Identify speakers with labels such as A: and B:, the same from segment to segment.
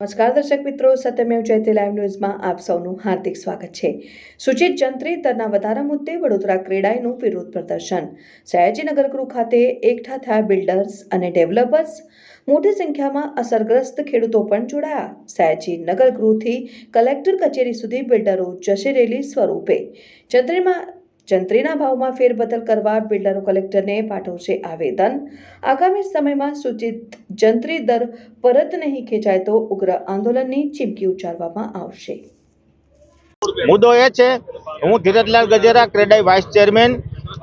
A: નમસ્કાર દર્શક મિત્રો સત્યમેવ જયતે લાઈવ ન્યૂઝમાં આપ સૌનું હાર્દિક સ્વાગત છે. સૂચિત જંત્રી દરના વધારા મુદ્દે વડોદરા ક્રેડાઈનું વિરોધ પ્રદર્શન. સયાજીનગર ગૃહ ખાતે એકઠા થયા બિલ્ડર્સ અને ડેવલપર્સ. મોટી સંખ્યામાં અસરગ્રસ્ત ખેડૂતો પણ જોડાયા. સયાજી નગર ગૃહથી કલેક્ટર કચેરી સુધી બિલ્ડરો જશે રેલી સ્વરૂપે. જંત્રીમાં જંત્રીના ભાવમાં ફેરબદલ કરવા બિલ્ડરો કલેક્ટરને પાઠવશે આવેદન. આગામી સમયમાં સૂચિત જંત્રી દર પરત નહીં ખેંચાય તો ઉગ્ર આંદોલનની ચીમકી ઉચ્ચારવામાં આવશે.
B: મુદ્દો એ છે, હું ધીરજલાલ ગજેરા, ક્રેડાઈ વાઇસ ચેરમેન.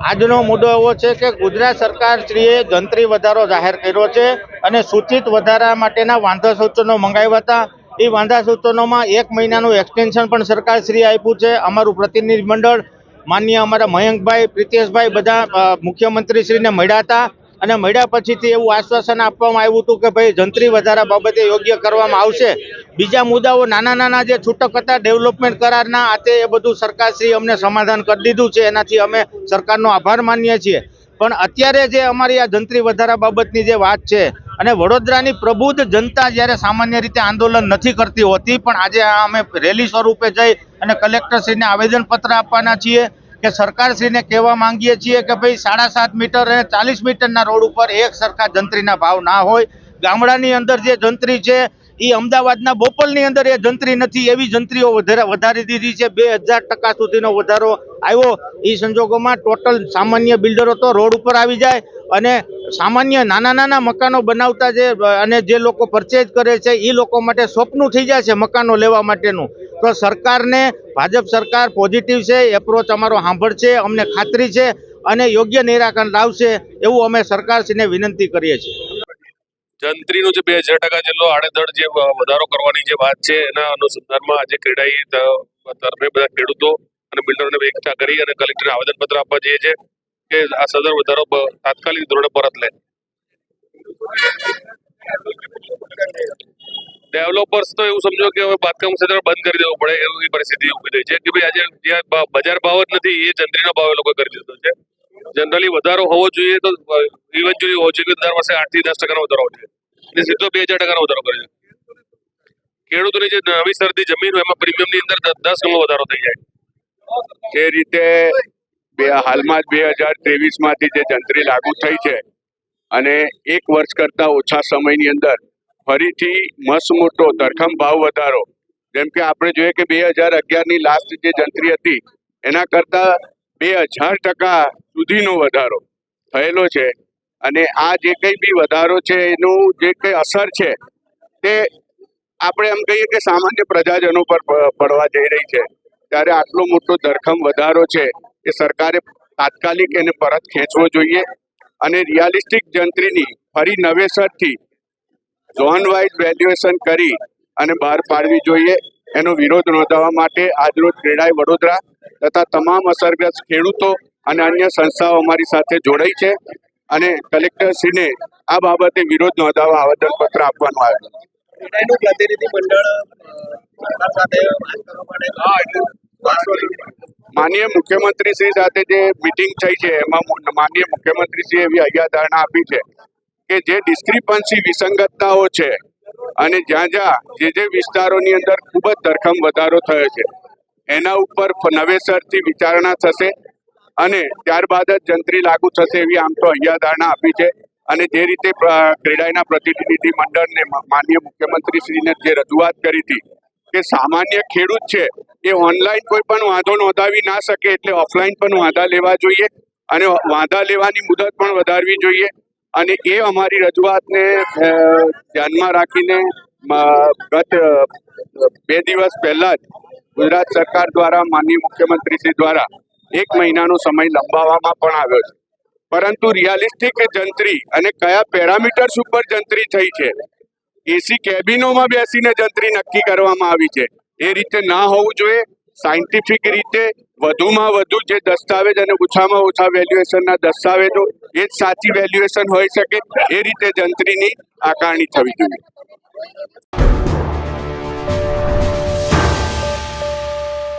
B: આજનો મુદ્દો એવો છે કે ગુજરાત સરકાર શ્રીએ જંત્રી વધારો જાહેર કર્યો છે અને સૂચિત વધારા માટેના વાંધા સૂચનો મંગાવ્યા હતા. એ વાંધા સૂચનોમાં એક મહિનાનું એક્સટેન્શન પણ સરકાર શ્રીએ આપ્યું છે. અમારું પ્રતિનિધિ મંડળ માન્ય અમારા મયંકભાઈ, પ્રિતેશભાઈ બધા મુખ્યમંત્રીશ્રીને મળ્યા હતા અને મળ્યા પછીથી એવું આશ્વાસન આપવામાં આવ્યું હતું કે ભાઈ જંત્રી વધારા બાબતે યોગ્ય કરવામાં આવશે. બીજા મુદ્દાઓ, નાના નાના જે છૂટક હતા, ડેવલપમેન્ટ કરારના, આ તે બધું સરકારશ્રી અમને સમાધાન કરી દીધું છે. એનાથી અમે સરકારનો આભાર માનીએ છીએ. પણ અત્યારે જે અમારી આ જંત્રી વધારા બાબતની જે વાત છે, અને વડોદરાની પ્રબુદ્ધ જનતા જ્યારે સામાન્ય રીતે આંદોલન નથી કરતી હોતી, પણ આજે આ અમે રેલી સ્વરૂપે જઈ અને કલેક્ટરશ્રીને આવેદનપત્ર આપવાના છીએ કે સરકારશ્રીને કહેવા માંગીએ છીએ કે ભાઈ સાડા સાત મીટર અને ચાલીસ મીટરના રોડ ઉપર એક સરખા જંત્રીના ભાવ ના હોય. ગામડાની અંદર જે જંત્રી છે એ અમદાવાદના બોપલની અંદર એ જંત્રી નથી, એવી જંત્રીઓ વધારે દીધી છે. બે હજાર ટકા સુધીનો વધારો આવ્યો. એ સંજોગોમાં ટોટલ સામાન્ય બિલ્ડરો તો રોડ ઉપર આવી જાય અને સામાન્ય નાના નાના મકાનો બનાવતા જે, અને જે લોકો પરચેજ કરે છે એ લોકો માટે સ્વપ્નું થઈ જાય છે મકાનો લેવા માટેનું. તો સરકારને, ભાજપ સરકાર પોઝિટિવ છે એપ્રોચ અમારો સાંભળશે, અમને ખાતરી છે અને યોગ્ય નિરાકરણ લાવશે એવું અમે સરકારશ્રીને વિનંતી કરીએ છીએ.
C: જંત્રીનો જે બે હજાર ટકા જેટલો આડેધડ જે વધારો કરવાની જે વાત છે, એના અનુસંધાનમાં આજે ક્રેડાઈ તરફે બધા ખેડૂતો અને બિલ્ડરોને એકઠા કરી અને કલેક્ટરને આવેદનપત્ર આપવા જઈએ છે કે આ સદર વધારો તાત્કાલિક ધોરણે પરત લે. ડેવલપર્સ તો એવું સમજો કે હવે બાંધકામ ક્ષેત્ર બંધ કરી દેવું પડે, એવી પરિસ્થિતિ ઊભી થઈ છે કે ભાઈ આજે જ્યાં બજાર ભાવ જ નથી, એ જંત્રીનો ભાવ એ લોકો કરી દીધો છે. જનરલી વધારો હોવો જોઈએ તો હોવો જોઈએ કે દર વર્ષે આઠથી દસ ટકાનો વધારો છે. એટલે સીધો બે હજાર ટકાનો વધારો કર્યો ખેડૂતોની જે નવી સરદી જમીન હોય, એમાં પ્રીમિયમની અંદર દસ ગણો વધારો થઈ જાય
D: જે રીતે બે, હાલમાં જ બે હજાર ત્રેવીસમાંથી જે જંત્રી લાગુ થઈ છે અને એક વર્ષ કરતા ઓછા સમયની અંદર ફરીથી મસ્ત મોટો ધરખમ ભાવ વધારો. જેમ કે આપણે જોઈએ કે બે હજાર અગિયારની લાસ્ટ જે જંત્રી હતી, એના કરતા બે હજાર ટકા સુધીનો વધારો થયેલો છે. અને આ જે કંઈ બી વધારો છે, એનું જે કંઈ અસર છે, તે આપણે એમ કહીએ કે સામાન્ય પ્રજાજનો પર પડવા જઈ રહી છે. ત્યારે આટલો મોટો ધરખમ વધારો છે, એ સરકારે તાત્કાલિક એને પરત ખેંચવો જોઈએ અને રિયાલિસ્ટિક જંત્રીની ફરી નવેસરથી ઝોન વાઇઝ વેલ્યુએશન કરી અને બહાર પાડવી જોઈએ. એનો વિરોધ નોંધાવવા માટે આજરોજ ક્રેડાઈ વડોદરા તથા તમામ અસરગ્રસ્ત ખેડૂતો અને અન્ય સંસ્થાઓ અમારી સાથે જોડાઈ છે. અને કલેક્ટરશ્રીને આ બાબતે વિરોધ નોંધાવવા આવેદનપત્ર આપવાનું આવ્યું.
E: પ્રતિનિધિ મંડળ
D: માનનીય મુખ્યમંત્રી શ્રી સાથે જે મિટિંગ થઈ છે એમાં માનીય માનનીય મુખ્યમંત્રી શ્રી એવી હૈયાધારણા આપી છે કે જે ડિસ્ક્રિપન્સી વિસંગતતાઓ છે અને જ્યાં જ્યાં જે જે વિસ્તારોની અંદર ખૂબ જ ધરખમ વધારો થયો છે એના ઉપર નવેસરથી વિચારણા થશે અને ત્યારબાદ જ જંત્રી લાગુ થશે એવી આમ તો અહીંયા ધારણા આપી છે. અને જે રીતે ક્રેડાઈના પ્રતિનિધિ મંડળને માનનીય મુખ્યમંત્રી શ્રીને જે રજૂઆત કરી હતી કે સામાન્ય ખેડૂત છે એ ઓનલાઈન કોઈ પણ વાંધો નોંધાવી ના શકે એટલે ઓફલાઈન પણ વાંધા લેવા જોઈએ અને વાંધા લેવાની મુદત પણ વધારવી જોઈએ. અને એ અમારી રજૂઆતને ધ્યાનમાં રાખીને ગત બે દિવસ પહેલા જ ગુજરાત સરકાર દ્વારા માનનીય મુખ્યમંત્રી શ્રી દ્વારા એક મહિનાનો સમય લંબાવવામાં પણ આવ્યો છે. પરંતુ રિયાલિસ્ટિક જંત્રી અને કયા પેરામીટર્સ ઉપર જંત્રી થઈ છે? એસી કેબિનોમાં બેસીને જંત્રી નક્કી કરવામાં આવી છે. એ રીતે ના હોવું જોઈએ. સાયન્ટિફિક રીતે વધુમાં વધુ જે દસ્તાવેજ અને ઓછામાં ઓછા વેલ્યુએશનના દસ્તાવેજો, એ જ સાચી વેલ્યુએશન હોઈ શકે. એ રીતે જંત્રીની આકારણી થવી જોઈએ.